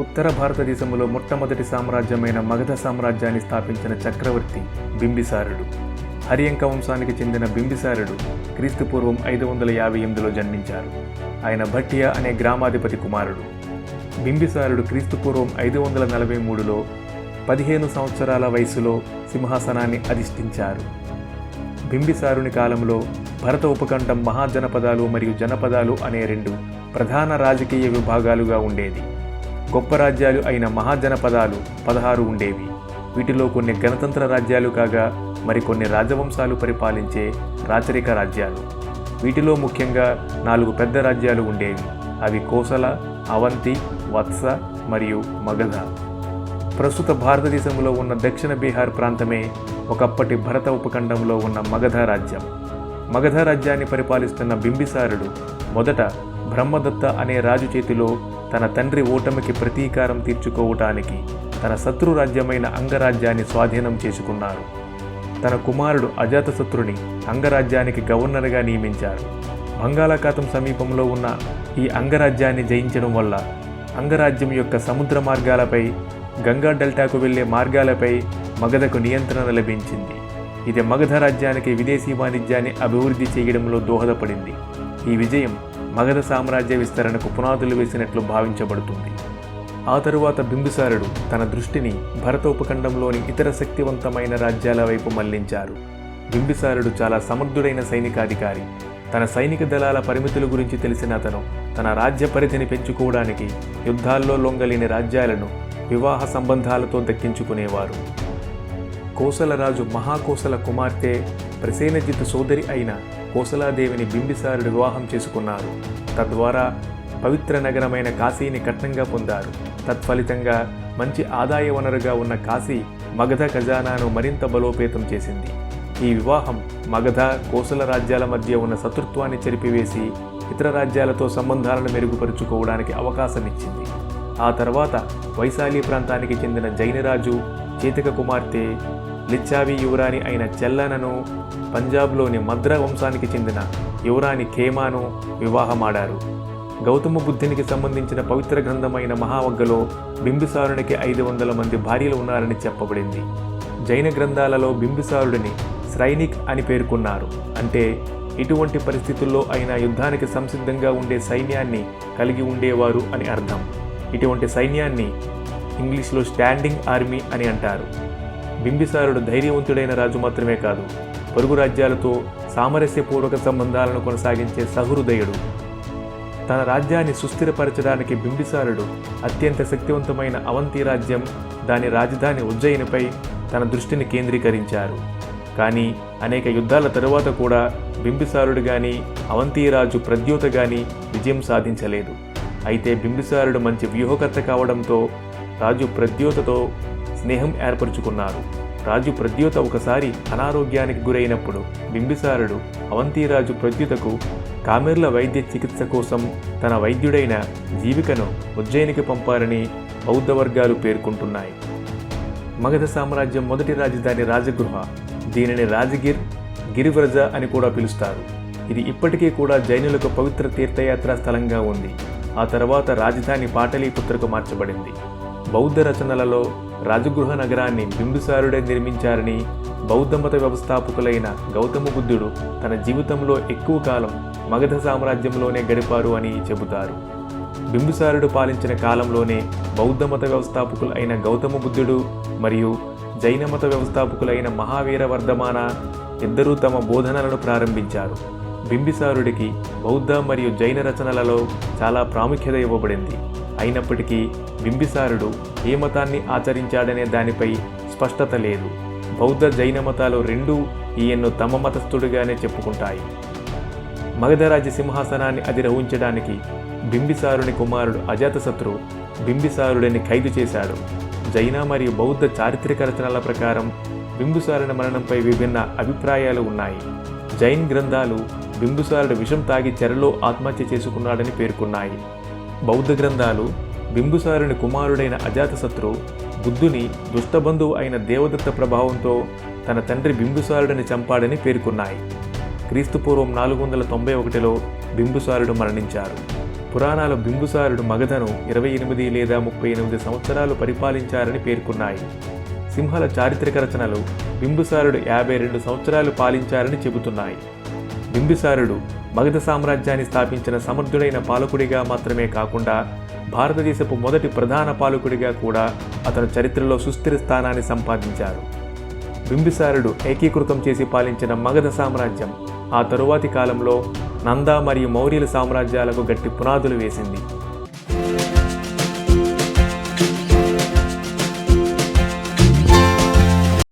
ఉత్తర భారతదేశంలో మొట్టమొదటి సామ్రాజ్యమైన మగధ సామ్రాజ్యాన్ని స్థాపించిన చక్రవర్తి బింబిసారుడు. హరియంక వంశానికి చెందిన బింబిసారుడు క్రీస్తుపూర్వం ఐదు వందల యాభై ఎనిమిదిలో జన్మించారు. ఆయన భట్టియా అనే గ్రామాధిపతి కుమారుడు. బింబిసారుడు క్రీస్తుపూర్వం ఐదు వందల నలభై మూడులో పదిహేను సంవత్సరాల వయసులో సింహాసనాన్ని అధిష్ఠించారు. బింబిసారుని కాలంలో భరత ఉపఖండం మహాజనపదాలు మరియు జనపదాలు అనే రెండు ప్రధాన రాజకీయ విభాగాలుగా ఉండేది. గొప్ప రాజ్యాలు అయిన మహాజనపదాలు పదహారు ఉండేవి. వీటిలో కొన్ని గణతంత్ర రాజ్యాలు కాగా మరికొన్ని రాజవంశాలు పరిపాలించే రాచరిక రాజ్యాలు. వీటిలో ముఖ్యంగా నాలుగు పెద్ద రాజ్యాలు ఉండేవి. అవి కోసల అవంతి వత్స మరియు మగధ. ప్రస్తుత భారతదేశంలో ఉన్న దక్షిణ బీహార్ ప్రాంతమే ఒకప్పటి భరత ఉపఖండంలో ఉన్న మగధ రాజ్యం. మగధ రాజ్యాన్ని పరిపాలిస్తున్న బింబిసారుడు మొదట బ్రహ్మదత్త అనే రాజు చేతిలో తన తండ్రి ఓటమికి ప్రతీకారం తీర్చుకోవటానికి తన శత్రురాజ్యమైన అంగరాజ్యాన్ని స్వాధీనం చేసుకున్నారు. తన కుమారుడు అజాతశత్రుని అంగరాజ్యానికి గవర్నర్గా నియమించారు. బంగాళాఖాతం సమీపంలో ఉన్న ఈ అంగరాజ్యాన్ని జయించడం వల్ల అంగరాజ్యం యొక్క సముద్ర మార్గాలపై గంగా డెల్టాకు వెళ్ళే మార్గాలపై మగధకు నియంత్రణ లభించింది. ఇది మగధ రాజ్యానికి విదేశీ వాణిజ్యాన్ని అభివృద్ధి చేయడంలో దోహదపడింది. ఈ విజయం మగధ సామ్రాజ్య విస్తరణకు పునాదులు వేసినట్లు భావించబడుతుంది. ఆ తరువాత బింబిసారుడు తన దృష్టిని భరత ఉపఖండంలోని ఇతర శక్తివంతమైన రాజ్యాల వైపు మళ్ళించారు. బింబిసారుడు చాలా సమర్థుడైన సైనికాధికారి. తన సైనిక దళాల పరిమితుల గురించి తెలిసిన అతను తన రాజ్య పరిధిని పెంచుకోవడానికి యుద్ధాల్లో లొంగలేని రాజ్యాలను వివాహ సంబంధాలతో దక్కించుకునేవారు. కోసలరాజు మహాకోసల కుమార్తె ప్రసేనజిత్ సోదరి అయిన కోసలాదేవిని బింబిసారుడు వివాహం చేసుకున్నారు. తద్వారా పవిత్ర నగరమైన కాశీని కట్నంగా పొందారు. తత్ఫలితంగా మంచి ఆదాయ వనరుగా ఉన్న కాశీ మగధ ఖజానాను మరింత బలోపేతం చేసింది. ఈ వివాహం మగధ కోసల రాజ్యాల మధ్య ఉన్న శత్రుత్వాన్ని చెరిపివేసి ఇతర రాజ్యాలతో సంబంధాలను మెరుగుపరుచుకోవడానికి అవకాశమిచ్చింది. ఆ తర్వాత వైశాలి ప్రాంతానికి చెందిన జైనరాజు చేతిక కుమార్తె లిచ్చావి యువరాణి అయిన చెల్లనను పంజాబ్లోని మద్ర వంశానికి చెందిన యువరాణి ఖేమాను వివాహమాడారు. గౌతమ బుద్ధునికి సంబంధించిన పవిత్ర గ్రంథమైన మహావగ్గలో బింబిసారునికి ఐదు వందల మంది భార్యలు ఉన్నారని చెప్పబడింది. జైన గ్రంథాలలో బింబిసారుడిని శ్రైనిక్ అని పేర్కొన్నారు. అంటే ఇటువంటి పరిస్థితుల్లో అయినా యుద్ధానికి సంసిద్ధంగా ఉండే సైన్యాన్ని కలిగి ఉండేవారు అని అర్థం. ఇటువంటి సైన్యాన్ని ఇంగ్లీష్లో స్టాండింగ్ ఆర్మీ అని అంటారు. బింబిసారుడు ధైర్యవంతుడైన రాజు మాత్రమే కాదు పొరుగు రాజ్యాలతో సామరస్యపూర్వక సంబంధాలను కొనసాగించే సహృదయుడు. తన రాజ్యాన్ని సుస్థిరపరచడానికి బింబిసారుడు అత్యంత శక్తివంతమైన అవంతి రాజ్యం దాని రాజధాని ఉజ్జయినిపై తన దృష్టిని కేంద్రీకరించారు. కానీ అనేక యుద్ధాల తరువాత కూడా బింబిసారుడు కానీ అవంతిరాజు ప్రద్యోత కానీ విజయం సాధించలేదు. అయితే బింబిసారుడు మంచి వ్యూహకర్త కావడంతో రాజు ప్రద్యోతతో స్నేహం ఏర్పరచుకున్నారు. రాజు ప్రద్యుత ఒకసారి అనారోగ్యానికి గురైనప్పుడు బింబిసారుడు అవంతిరాజు ప్రద్యుతకు కామెర్ల వైద్య చికిత్స కోసం తన వైద్యుడైన జీవికను ఉజ్జయినికి పంపారని బౌద్ధ వర్గాలు పేర్కొంటున్నాయి. మగధ సామ్రాజ్యం మొదటి రాజధాని రాజగృహ. దీనిని రాజగిర్ గిరివ్రజ అని కూడా పిలుస్తారు. ఇది ఇప్పటికీ కూడా జైనులకు పవిత్ర తీర్థయాత్రా స్థలంగా ఉంది. ఆ తర్వాత రాజధాని పాటలీపుత్రకు మార్చబడింది. బౌద్ధ రచనలలో రాజగృహ నగరాన్ని బింబిసారుడే నిర్మించారని బౌద్ధమత వ్యవస్థాపకులైన గౌతమ బుద్ధుడు తన జీవితంలో ఎక్కువ కాలం మగధ సామ్రాజ్యంలోనే గడిపారు అని చెబుతారు. బింబిసారుడు పాలించిన కాలంలోనే బౌద్ధమత వ్యవస్థాపకులు అయిన గౌతమ బుద్ధుడు మరియు జైనమత వ్యవస్థాపకులైన మహావీర వర్ధమాన ఇద్దరూ తమ బోధనలను ప్రారంభించారు. బింబిసారుడికి బౌద్ధ మరియు జైన రచనలలో చాలా ప్రాముఖ్యత ఇవ్వబడింది. అయినప్పటికీ బింబిసారుడు ఏ మతాన్ని ఆచరించాడనే దానిపై స్పష్టత లేదు. బౌద్ధ జైన మతాలు రెండూ ఈయన్ను తమ మతస్థుడిగానే చెప్పుకుంటాయి. మగధరాజ సింహాసనాన్ని అధిరోహించడానికి బింబిసారుని కుమారుడు అజాతశత్రు బింబిసారుడిని ఖైదు చేశాడు. జైన మరియు బౌద్ధ చారిత్రక రచనల ప్రకారం బింబుసారుని మరణంపై విభిన్న అభిప్రాయాలు ఉన్నాయి. జైన్ గ్రంథాలు బింబుసారుడు విషం తాగి చెరలో ఆత్మహత్య చేసుకున్నాడని పేర్కొన్నాయి. బౌద్ధ గ్రంథాలు బింబుసారుని కుమారుడైన అజాతశత్రు బుద్ధుని దుష్టబంధువు అయిన దేవదత్త ప్రభావంతో తన తండ్రి బింబుసారుడిని చంపాడని పేర్కొన్నాయి. క్రీస్తుపూర్వం నాలుగు వందల తొంభై ఒకటిలో బింబుసారుడు మరణించారు. పురాణాలు బింబుసారుడు మగధను ఇరవై ఎనిమిది లేదా ముప్పై ఎనిమిది సంవత్సరాలు పరిపాలించారని పేర్కొన్నాయి. సింహల చారిత్రక రచనలు బింబుసారుడు యాభై రెండు సంవత్సరాలు పాలించారని చెబుతున్నాయి. బింబిసారుడు మగధ సామ్రాజ్యాన్ని స్థాపించిన సమర్థుడైన పాలకుడిగా మాత్రమే కాకుండా భారతదేశపు మొదటి ప్రధాన పాలకుడిగా కూడా అతను చరిత్రలో సుస్థిర స్థానాన్ని సంపాదించారు. బింబిసారుడు ఏకీకృతం చేసి పాలించిన మగధ సామ్రాజ్యం ఆ తరువాతి కాలంలో నంద మరియు మౌర్యుల సామ్రాజ్యాలకు గట్టి పునాదులు వేసింది.